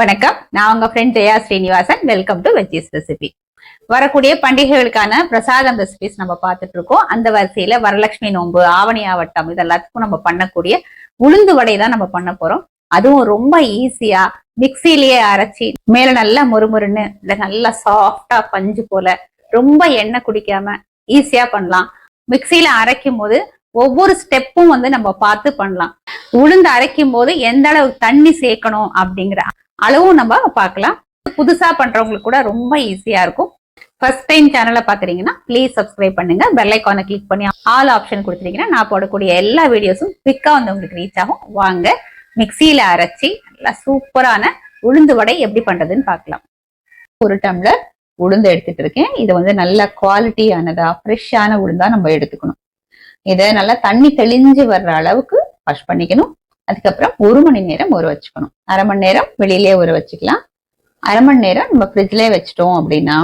வணக்கம். நான் உங்க friend Jaya Srinivasan. Welcome to veggies recipe வரக்கூடிய பண்டிகைகளுக்கான பிரசாதம் ரெசிபிஸ் நம்ம பார்த்துட்டு இருக்கோம். அந்த வரிசையில வரலட்சுமி நோன்பு ஆவணி ஆவட்டம் இது எல்லாத்துக்கும் நம்ம பண்ணக்கூடிய உளுந்து வடை தான் நம்ம பண்ண போறோம். அதுவும் ரொம்ப ஈஸியா மிக்சிலேயே அரைச்சி மேல நல்லா முறுமுறுன்னு இல்ல நல்லா சாஃப்டா பஞ்சு போல ரொம்ப எண்ணெய் குடிக்காம ஈஸியா பண்ணலாம். மிக்சியில அரைக்கும் போது ஒவ்வொரு ஸ்டெப்பும் வந்து நம்ம பார்த்து பண்ணலாம். உளுந்து அரைக்கும் போது எந்த அளவு தண்ணி சேர்க்கணும் அப்படிங்கிற அளவும் நம்ம பார்க்கலாம். புதுசா பண்றவங்களுக்கு கூட ரொம்ப ஈஸியா இருக்கும். ஃபர்ஸ்ட் டைம் சேனலை பாக்குறீங்கன்னா ப்ளீஸ் சப்ஸ்கிரைப் பண்ணுங்க. பெல் ஐக்கானை கிளிக் பண்ணி ஆல் ஆப்ஷன் கொடுத்துட்டீங்கன்னா நான் போடக்கூடிய எல்லா வீடியோஸும் குவிக்கா வந்து உங்களுக்கு ரீச் ஆகும். வாங்க மிக்சியில அரைச்சி நல்லா சூப்பரான உளுந்து வடை எப்படி பண்றதுன்னு பார்க்கலாம். ஒரு டம்ளர் உளுந்து எடுத்துட்டு இருக்கேன். இதை வந்து நல்ல குவாலிட்டியானதா ஃப்ரெஷ்ஷான உளுந்தா நம்ம எடுத்துக்கணும். இதை நல்லா தண்ணி தெளிஞ்சு வர்ற அளவுக்கு வாஷ் பண்ணிக்கணும். அதுக்கப்புறம் ஒரு மணி நேரம் ஊற வச்சுக்கணும். அரை மணி நேரம் வெளியிலே ஊற வச்சுக்கலாம். அரை மணி நேரம் நம்ம ஃப்ரிட்ஜ்லேயே வச்சிட்டோம் அப்படின்னா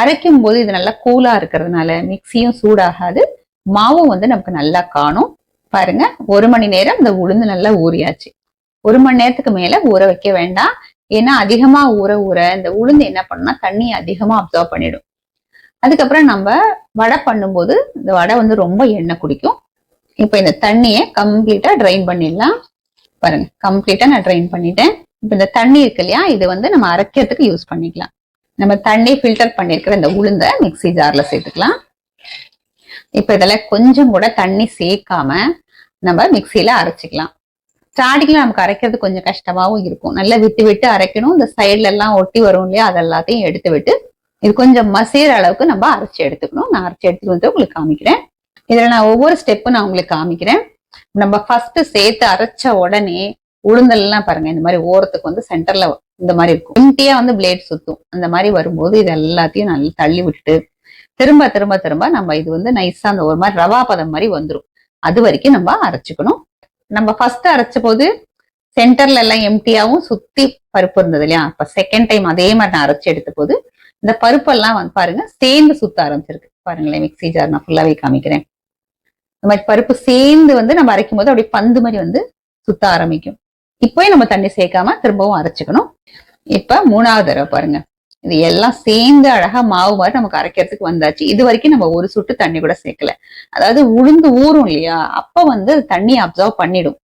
அரைக்கும் போது இது நல்லா கூலா இருக்கிறதுனால மிக்சியும் சூடாகாது. மாவும் வந்து நமக்கு நல்லா காணும். பாருங்க ஒரு மணி நேரம் இந்த உளுந்து நல்லா ஊறியாச்சு. ஒரு மணி நேரத்துக்கு மேல ஊற வைக்க வேண்டாம். ஏன்னா அதிகமா ஊற ஊற இந்த உளுந்து என்ன பண்ணும்னா தண்ணி அதிகமா அப்சர்வ் பண்ணிடும். அதுக்கப்புறம் நம்ம வடை பண்ணும்போது இந்த வடை வந்து ரொம்ப எண்ணெய் குடிக்கும். இப்போ இந்த தண்ணியை கம்ப்ளீட்டா ட்ரைன் பண்ணிடலாம். பாருங்க கம்ப்ளீட்டா நான் ட்ரைன் பண்ணிட்டேன். இப்போ இந்த தண்ணி இருக்கு இல்லையா இது வந்து நம்ம அரைக்கிறதுக்கு யூஸ் பண்ணிக்கலாம். நம்ம தண்ணி ஃபில்டர் பண்ணிருக்கிற இந்த உளுந்த மிக்ஸி ஜார்ல சேர்த்துக்கலாம். இப்போ இதெல்லாம் கொஞ்சம் கூட தண்ணி சேர்க்காம நம்ம மிக்சியில அரைச்சிக்கலாம். ஸ்டார்டிங்ல நமக்கு அரைக்கிறது கொஞ்சம் கஷ்டமாவும் இருக்கும். நல்லா விட்டு விட்டு அரைக்கணும். இந்த சைட்ல எல்லாம் ஒட்டி வரும் இல்லையா அது எல்லாத்தையும் எடுத்து விட்டு இது கொஞ்சம் மசீர அளவுக்கு நம்ம அரைச்சி எடுத்துக்கணும். நான் அரைச்சி எடுத்துட்டு வந்து உங்களுக்கு காமிக்கிறேன். இதுல நான் ஒவ்வொரு ஸ்டெப்பும் நான் உங்களுக்கு காமிக்கிறேன். நம்ம ஃபர்ஸ்ட் சேர்த்து அரைச்ச உடனே உளுந்தல்லாம் பாருங்க இந்த மாதிரி ஓரத்துக்கு வந்து சென்டர்ல இந்த மாதிரி இருக்கும். எம்டியா வந்து பிளேட் சுத்தும். அந்த மாதிரி வரும்போது இது எல்லாத்தையும் நல்லா தள்ளி விட்டுட்டு திரும்ப திரும்ப திரும்ப நம்ம இது வந்து நைஸா அந்த ஒரு மாதிரி ரவா பதம் மாதிரி வந்துடும் அது வரைக்கும் நம்ம அரைச்சுக்கணும். நம்ம ஃபர்ஸ்ட் அரைச்ச போது சென்டர்ல எல்லாம் எம்டியாவும் சுத்தி பருப்பு இருந்தது இல்லையா? அப்ப செகண்ட் டைம் அதே மாதிரி நான் அரைச்சு எடுத்த போது இந்த பருப்பெல்லாம் வந்து பாருங்க சேர்ந்து சுத்த ஆரம்பிச்சிருக்கு. பாருங்களேன் மிக்ஸி ஜார் நான் ஃபுல்லாவே காமிக்கிறேன். இந்த மாதிரி பருப்பு சேர்ந்து வந்து நம்ம அரைக்கும் போது அப்படியே பந்து மாதிரி வந்து சுத்த ஆரம்பிக்கும். இப்போயும் நம்ம தண்ணி சேர்க்காம திரும்பவும் அரைச்சிக்கணும். இப்ப மூணாவது தடவை பாருங்க. இது எல்லாம் சேர்ந்து அழகா மாவு மாதிரி நமக்கு அரைக்கிறதுக்கு வந்தாச்சு. இது வரைக்கும் நம்ம ஒரு சுட்டு தண்ணி கூட சேர்க்கல. அதாவது உளுந்து ஊறும் இல்லையா? அப்ப வந்து தண்ணி அப்சர்வ் பண்ணிடும்.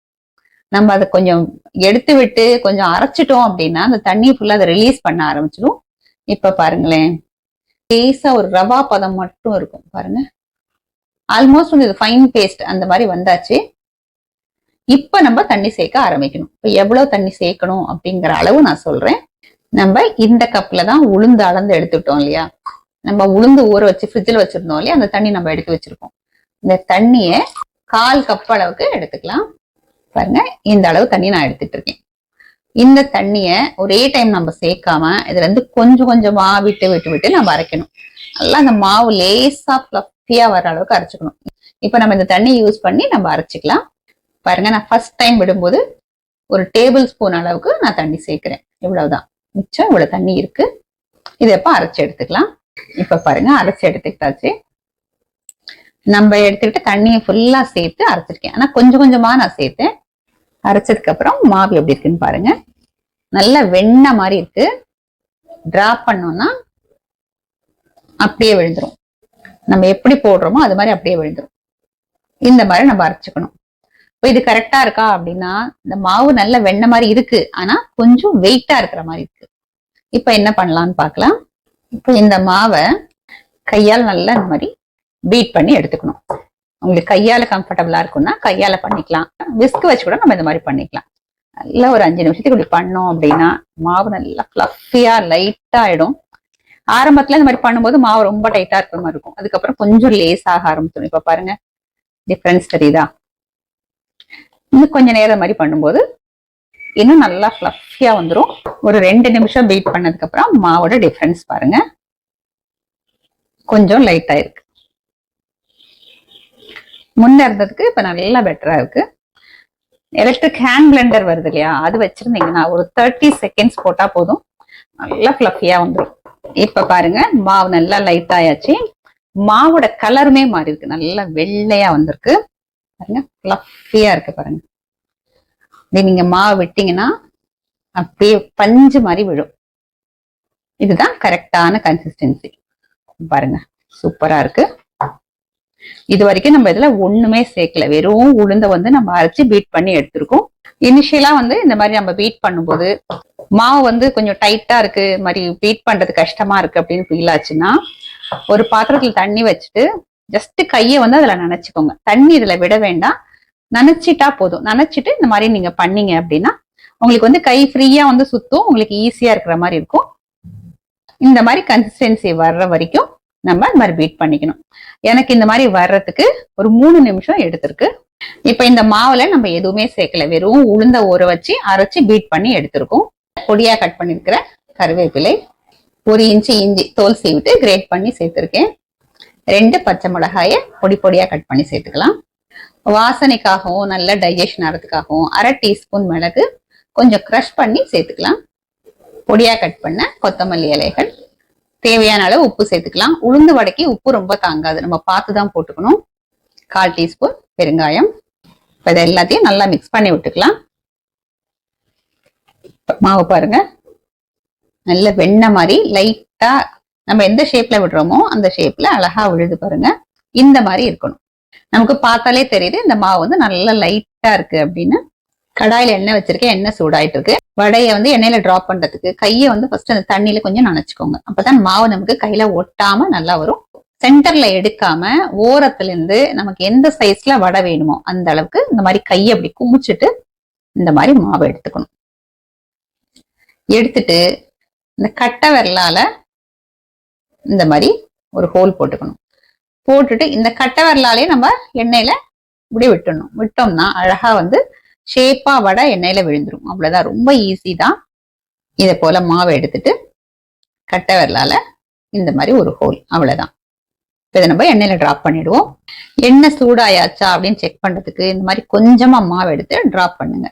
நம்ம அதை கொஞ்சம் எடுத்து விட்டு கொஞ்சம் அரைச்சிட்டோம் அப்படின்னா அந்த தண்ணி ஃபுல்லா அதை ரிலீஸ் பண்ண ஆரம்பிச்சிடும். இப்ப பாருங்களேன். லேசா ஒரு ரவா பதம் மட்டும் இருக்கும் பாருங்க. ஆல்மோஸ்ட் வந்து இது ஃபைன் பேஸ்ட் அந்த மாதிரி வந்தாச்சு. இப்ப நம்ம தண்ணி சேர்க்க ஆரம்பிக்கணும். இப்ப எவ்வளவு தண்ணி சேர்க்கணும் அப்படிங்கிற அளவு நான் சொல்றேன். நம்ம இந்த கப்ல தான் உளுந்து அளந்து எடுத்துட்டோம் இல்லையா? நம்ம உளுந்து ஊற வச்சு ஃப்ரிட்ஜில் வச்சிருந்தோம் இல்லையா? அந்த தண்ணி நம்ம எடுத்து வச்சிருக்கோம். இந்த தண்ணிய கால் கப் அளவுக்கு எடுத்துக்கலாம். பாருங்க இந்த அளவு தண்ணி நான் எடுத்துட்டு இருக்கேன். இந்த தண்ணிய ஒரே டைம் நம்ம சேர்க்காம இதுல இருந்து கொஞ்சம் கொஞ்சமா விட்டு விட்டு விட்டு நம்ம அரைக்கணும். நல்லா அந்த மாவு லேசா ஃபிளஃபியா வர அளவுக்கு அரைச்சுக்கணும். இப்ப நம்ம இந்த தண்ணி யூஸ் பண்ணி நம்ம அரைச்சிக்கலாம். பாருங்க நான் ஃபர்ஸ்ட் டைம் விடும்போது ஒரு டேபிள் ஸ்பூன் அளவுக்கு நான் தண்ணி சேர்க்கிறேன். இவ்வளவுதான். மிச்சம் இவ்வளவு தண்ணி இருக்கு. இதை எப்ப அரைச்சு எடுத்துக்கலாம்? இப்ப பாருங்க அரைச்சு எடுத்துக்கிட்டாச்சு. நம்ம எடுத்துக்கிட்டு தண்ணியை ஃபுல்லா சேர்த்து அரைச்சிருக்கேன். ஆனா கொஞ்சம் கொஞ்சமா நான் சேர்த்தேன். அரைச்சதுக்கு அப்புறம் மாவு எப்படி இருக்குன்னு பாருங்க. நல்ல வெண்ணெய் மாதிரி இருக்கு. டிரா பண்ணோம்னா அப்படியே விழுந்துரும். நம்ம எப்படி போடுறோமோ அது மாதிரி அப்படியே விழுந்துடும் இந்த மாதிரி நம்ம அரைச்சிக்கணும். இப்போ இது கரெக்டா இருக்கா அப்படின்னா இந்த மாவு நல்ல வெண்ணெய் மாதிரி இருக்கு. ஆனா கொஞ்சம் வெயிட்டா இருக்கிற மாதிரி இருக்கு. இப்ப என்ன பண்ணலாம்னு பார்க்கலாம். இப்போ இந்த மாவை கையால் நல்லா இந்த மாதிரி பீட் பண்ணி எடுத்துக்கணும். உங்களுக்கு கையால கம்ஃபர்டபுளா இருக்கும்னா கையால பண்ணிக்கலாம். விஸ்க் வச்சு கூட நம்ம இந்த மாதிரி பண்ணிக்கலாம். நல்லா ஒரு அஞ்சு நிமிஷத்துக்கு இப்படி பண்ணோம் அப்படின்னா மாவு நல்லா ஃப்ளஃபியா லைட்டா ஆயிடும். ஆரம்பத்துல இந்த மாதிரி பண்ணும்போது மாவு ரொம்ப டைட்டா இருக்கிற மாதிரி இருக்கும். அதுக்கப்புறம் கொஞ்சம் லேஸ் ஆக ஆரம்பிச்சிடும். இப்ப பாருங்க. டிஃப்ரென்ஸ் தெரியுதா இன்னும் கொஞ்ச நேரம் மாதிரி பண்ணும்போது இன்னும் நல்லா ஃப்ளஃபியா வந்துடும் ஒரு ரெண்டு நிமிஷம் வெயிட் பண்ணதுக்கு அப்புறம் மாவோட டிஃப்ரென்ஸ் பாருங்க. கொஞ்சம் லைட்டா இருக்கு. முன்ன இருந்ததுக்கு இப்ப நல்லா பெட்டரா இருக்கு. எலக்ட்ரிக் ஹேண்ட் பிளெண்டர் வருது இல்லையா? அது வச்சிருந்தீங்கன்னா ஒரு தேர்ட்டி செகண்ட்ஸ் போட்டா போதும். நல்லா ஃப்ளஃபியா வந்துடும் இப்ப பாருங்க மாவு நல்லா லைட் ஆயாச்சு. மாவோட கலருமே மாறி இருக்கு நல்லா வெள்ளையா வந்திருக்கு. பாருங்க ஃப்ளஃபியா இருக்கு பாருங்க. இது நீங்க மாவு விட்டீங்கன்னா அப்படியே பஞ்சு மாதிரி விழும். இதுதான் கரெக்டான கன்சிஸ்டன்சி பாருங்க சூப்பரா இருக்கு. இது வரைக்கும் நம்ம இதுல ஒண்ணுமே சேர்க்கல. வெறும் உளுந்த வந்து நம்ம அரைச்சு பீட் பண்ணி எடுத்திருக்கோம். இனிஷியலா வந்து இந்த மாதிரி நம்ம பீட் பண்ணும்போது மாவு வந்து கொஞ்சம் டைட்டா இருக்கு மாதிரி பீட் பண்றது கஷ்டமா இருக்கு அப்படின்னு ஃபீல் ஆச்சுன்னா ஒரு பாத்திரத்துல தண்ணி வச்சுட்டு ஜஸ்ட் கையை வந்து அதுல நினைச்சுக்கோங்க. தண்ணி இதுல விட வேண்டாம். நினைச்சிட்டா போதும். நனைச்சிட்டு இந்த மாதிரி நீங்க பண்ணீங்க அப்படின்னா உங்களுக்கு வந்து கை ஃப்ரீயா வந்து சுத்தும் உங்களுக்கு ஈஸியா இருக்கிற மாதிரி இருக்கும். இந்த மாதிரி கன்சிஸ்டன்சி வர்ற வரைக்கும் நம்ம இந்த மாதிரி பீட் பண்ணிக்கணும். எனக்கு இந்த மாதிரி வர்றதுக்கு ஒரு மூணு நிமிஷம் எடுத்திருக்கு. இப்ப இந்த மாவுல நம்ம எதுவுமே சேர்க்கல. வெறும் உளுந்த ஊற வச்சு அரைச்சு பீட் பண்ணி எடுத்திருக்கோம். பொடியா கட் பண்ணிருக்கிற கருவேப்பிலை ஒரு இன்ச்சு இஞ்சி தோல் சீவிட்டு கிரேட் பண்ணி சேர்த்திருக்கேன். ரெண்டு பச்சை மிளகாய பொடி பொடியா கட் பண்ணி சேர்த்துக்கலாம். வாசனைக்காகவும் நல்ல டைஜஷன் ஆகிறதுக்காகவும் அரை டீஸ்பூன் மிளகு கொஞ்சம் க்ரஷ் பண்ணி சேர்த்துக்கலாம். பொடியா கட் பண்ண கொத்தமல்லி இலைகள் தேவையான அளவு உப்பு சேர்த்துக்கலாம். உளுந்து வடைக்கு உப்பு ரொம்ப தாங்காது. நம்ம பார்த்து தான் போட்டுக்கணும். கால் டீஸ்பூன் பெருங்காயம். இப்போ இதை எல்லாத்தையும் நல்லா மிக்ஸ் பண்ணி விட்டுக்கலாம். மாவு பாருங்க. நல்ல வெண்ணெய் மாதிரி லைட்டா நம்ம எந்த ஷேப்ல விடுறோமோ அந்த ஷேப்ல அழகா விழுது பாருங்க. இந்த மாதிரி இருக்கணும். நமக்கு பார்த்தாலே தெரியுது இந்த மாவு வந்து நல்லா லைட்டா இருக்கு அப்படின்னு. கடாயில எண்ணெய் வச்சிருக்கேன். எண்ணெய் சூடாயிட்டு இருக்கு வடையை வந்து எண்ணெயில ட்ராப் பண்றதுக்கு கையை வந்து ஃபர்ஸ்ட் அந்த தண்ணியில கொஞ்சம் நனைச்சுக்கோங்க அப்பதான் மாவு நமக்கு கையில ஒட்டாம நல்லா வரும். சென்டர்ல எடுக்காம ஓரத்துல இருந்து நமக்கு எந்த சைஸ்ல வடை வேணுமோ அந்த அளவுக்கு இந்த மாதிரி கையை அப்படி குமிச்சிட்டு இந்த மாதிரி மாவை எடுத்துக்கணும். எடுத்துட்டு இந்த கட்டை விரலால இந்த மாதிரி ஒரு ஹோல் போட்டுக்கணும். போட்டுட்டு இந்த கட்டை விரலாலே நம்ம எண்ணெயில இப்படி விட்டுடணும். விட்டோம்னா அழகா வந்து ஷேப்பா வடை எண்ணெயில விழுந்துடும் அவ்வளவுதான். ரொம்ப ஈஸி தான். இதை போல மாவை எடுத்துட்டு கட்டை வரலால இந்த மாதிரி ஒரு ஹோல் அவ்வளவுதான். இப்ப இதை நம்ம எண்ணெயில டிராப் பண்ணிடுவோம். எண்ணெய் சூடாயாச்சா அப்படின்னு செக் பண்றதுக்கு இந்த மாதிரி கொஞ்சமா மாவு எடுத்து டிராப் பண்ணுங்க.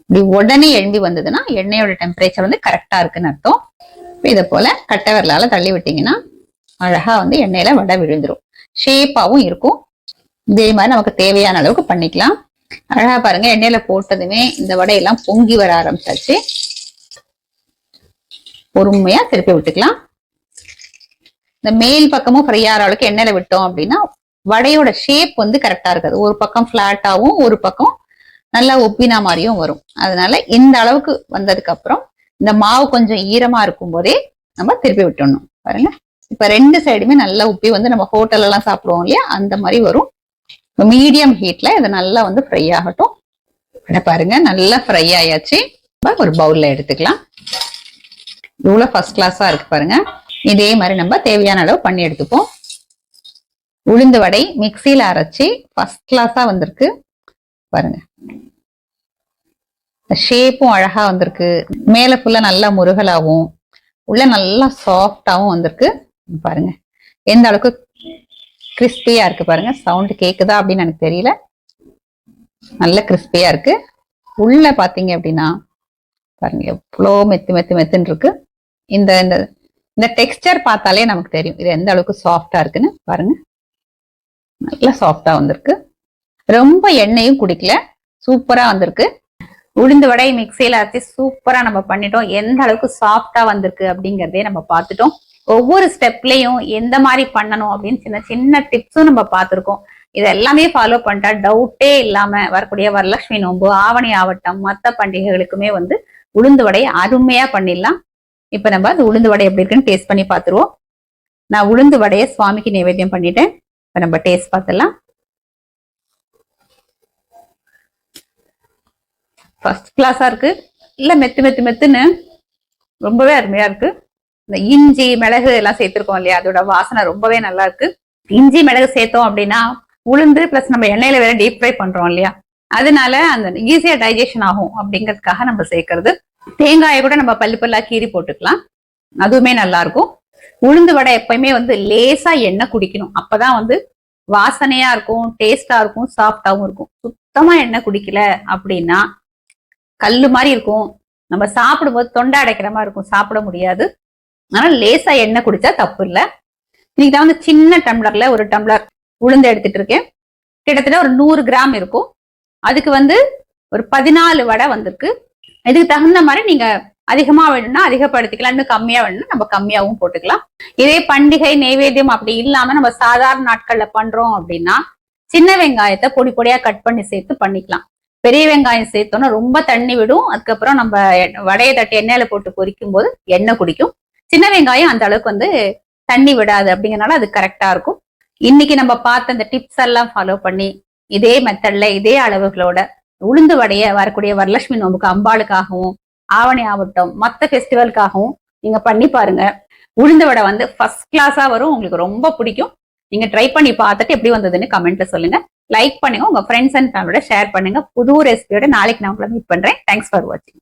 இப்படி உடனே எழும்பி வந்ததுன்னா எண்ணெயோட டெம்பரேச்சர் வந்து கரெக்டா இருக்குன்னு அர்த்தம். இப்ப இதை போல கட்டை வரலால தள்ளி விட்டீங்கன்னா அழகா வந்து எண்ணெயில வடை விழுந்துரும். ஷேப்பாவும் இருக்கும். இதே மாதிரி நமக்கு தேவையான அளவுக்கு பண்ணிக்கலாம். அழகா பாருங்க எண்ணெயில போட்டதுமே இந்த வடையெல்லாம் பொங்கி வர ஆரம்பிச்சாச்சு. பொறுமையா திருப்பி விட்டுக்கலாம். இந்த மேல் பக்கமும் ஃப்ரை ஆகிற அளவுக்கு எண்ணெயில விட்டோம் அப்படின்னா வடையோட ஷேப் வந்து கரெக்டா இருக்காது. ஒரு பக்கம் பிளாட்டாவும் ஒரு பக்கம் நல்லா ஒப்பினா மாதிரியும் வரும். அதனால இந்த அளவுக்கு வந்ததுக்கு அப்புறம் இந்த மாவு கொஞ்சம் ஈரமா இருக்கும் போதே நம்ம திருப்பி விட்டுடணும். பாருங்க. இப்ப ரெண்டு சைடுமே நல்லா உப்பி வந்து நம்ம ஹோட்டல் எல்லாம் சாப்பிடுவோம் இல்லையா? அந்த மாதிரி வரும். மீடியம் ஹீட்ல இதை நல்லா வந்து ஃப்ரை ஆகட்டும். இதை பாருங்க நல்லா ஃப்ரை ஆயாச்சு. ஒரு பவுல்ல எடுத்துக்கலாம். இவ்வளோ ஃபர்ஸ்ட் கிளாஸா இருக்கு பாருங்க. இதே மாதிரி நம்ம தேவையான அளவு பண்ணி எடுத்துப்போம். உளுந்து வடை மிக்சியில அரைச்சி ஃபர்ஸ்ட் கிளாஸா வந்திருக்கு. பாருங்க. ஷேப்பும் அழகா வந்திருக்கு. மேல ஃபுல்லா நல்லா முருகலாவும் உள்ள நல்லா சாஃப்டாவும் வந்திருக்கு. பாருங்க. எந்த அளவுக்கு கிறிஸ்பியா இருக்கு பாருங்க. சவுண்ட் கேக்குதா அப்படின்னு எனக்கு தெரியல. நல்ல கிறிஸ்பியா இருக்கு. உள்ள பாத்தீங்க அப்படின்னா பாருங்க எவ்வளோ மெத்து மெத்து மெத்துன்னு இருக்கு. இந்த இந்த இந்த டெக்ஸ்டர் பார்த்தாலே நமக்கு தெரியும். இது எந்த அளவுக்கு சாஃப்டா இருக்குன்னு பாருங்க. நல்லா சாஃப்டா வந்திருக்கு. ரொம்ப எண்ணெயும் குடிக்கல. சூப்பரா வந்திருக்கு. உளுந்து வடை மிக்சியில் அரைச்சி சூப்பரா நம்ம பண்ணிட்டோம். எந்த அளவுக்கு சாஃப்டா வந்திருக்கு அப்படிங்கிறதே நம்ம பார்த்துட்டோம். ஒவ்வொரு ஸ்டெப்லையும் எந்த மாதிரி பண்ணணும் அப்படின்னு சின்ன சின்ன டிப்ஸும் நம்ம பார்த்துருக்கோம். இது எல்லாமே ஃபாலோ பண்ணிட்டா டவுட்டே இல்லாம வரக்கூடிய வரலட்சுமி நோன்பு ஆவணி ஆவட்டம் மற்ற பண்டிகைகளுக்குமே வந்து உளுந்து வடையை அருமையா பண்ணிடலாம். இப்ப நம்ம அது உளுந்து வடை எப்படி இருக்குன்னு டேஸ்ட் பண்ணி பார்த்துருவோம். நான் உளுந்து வடையை சுவாமிக்கு நைவேத்தியம் பண்ணிட்டேன். இப்ப நம்ம டேஸ்ட் பார்த்துடலாம். ஃபர்ஸ்ட் கிளாஸா இருக்கு. இல்ல மெத்து மெத்து மெத்துன்னு. ரொம்பவே அருமையா இருக்கு. இந்த இஞ்சி மிளகு எல்லாம் சேர்த்திருக்கோம் இல்லையா? அதோட வாசனை ரொம்பவே நல்லா இருக்கு. இஞ்சி மிளகு சேர்த்தோம் அப்படின்னா உளுந்து பிளஸ் நம்ம எண்ணெயில வேற டீப் ஃப்ரை பண்றோம் இல்லையா? அதனால அந்த ஈஸியா டைஜஷன் ஆகும் அப்படிங்கிறதுக்காக நம்ம சேர்க்கறது. தேங்காயை கூட நம்ம பல்லு பல்லா கீறி போட்டுக்கலாம். அதுவுமே நல்லா இருக்கும். உளுந்து வடை எப்பயுமே வந்து லேசா எண்ணெய் குடிக்கணும். அப்பதான் வந்து வாசனையா இருக்கும் டேஸ்டா இருக்கும் சாஃப்டாவும் இருக்கும். சுத்தமா எண்ணெய் குடிக்கல அப்படின்னா கல்லு மாதிரி இருக்கும். நம்ம சாப்பிடும்போது தொண்டை அடைக்கிற மாதிரி இருக்கும். சாப்பிட முடியாது. ஆனா லேசா எண்ணெய் குடிச்சா தப்பு இல்லை. இன்னைக்கு நான் வந்து சின்ன டம்ளர்ல ஒரு டம்ளர் உளுந்து எடுத்துட்டு இருக்கேன். கிட்டத்தட்ட ஒரு நூறு கிராம் இருக்கும். அதுக்கு வந்து ஒரு பதினாலு வடை வந்திருக்கு. இதுக்கு தகுந்த மாதிரி நீங்க அதிகமா வேணும்னா அதிகப்படுத்திக்கலாம் இன்னும் கம்மியா வேணும்னா நம்ம கம்மியாவும் போட்டுக்கலாம். இதே பண்டிகை நைவேத்தியம் அப்படி இல்லாம நம்ம சாதாரண நாட்கள்ல பண்றோம் அப்படின்னா சின்ன வெங்காயத்தை பொடி பொடியா கட் பண்ணி சேர்த்து பண்ணிக்கலாம். பெரிய வெங்காயம் சேர்த்தோன்னா ரொம்ப தண்ணி விடும். அதுக்கப்புறம் நம்ம வடையை தட்டி எண்ணெயில போட்டு பொரிக்கும் போது எண்ணெய் குடிக்கும். சின்ன வெங்காயம் அந்த அளவுக்கு வந்து தண்ணி விடாது அப்படிங்கறனால அது கரெக்டா இருக்கும். இன்னைக்கு நம்ம பார்த்த இந்த டிப்ஸ் எல்லாம் ஃபாலோ பண்ணி இதே மெத்தட்ல இதே அளவுகளோட உளுந்து வடைய வரக்கூடிய வரலட்சுமி நோம்புக்கு அம்பாளுக்காகவும் ஆவணி ஆவட்டம் மற்ற ஃபெஸ்டிவலுக்காகவும் நீங்க பண்ணி பாருங்க. உளுந்து வடை வந்து ஃபர்ஸ்ட் கிளாஸா வரும். உங்களுக்கு ரொம்ப பிடிக்கும். நீங்க ட்ரை பண்ணி பார்த்துட்டு எப்படி வந்ததுன்னு கமெண்ட்ல சொல்லுங்க. லைக் பண்ணுங்க. உங்க ஃப்ரெண்ட்ஸ் அண்ட் ஃபேமிலியோட ஷேர் பண்ணுங்க. புது ரெசிபியோட நாளைக்கு நான் உங்களை மீட் பண்றேன். தேங்க்ஸ் ஃபார் வாட்சிங்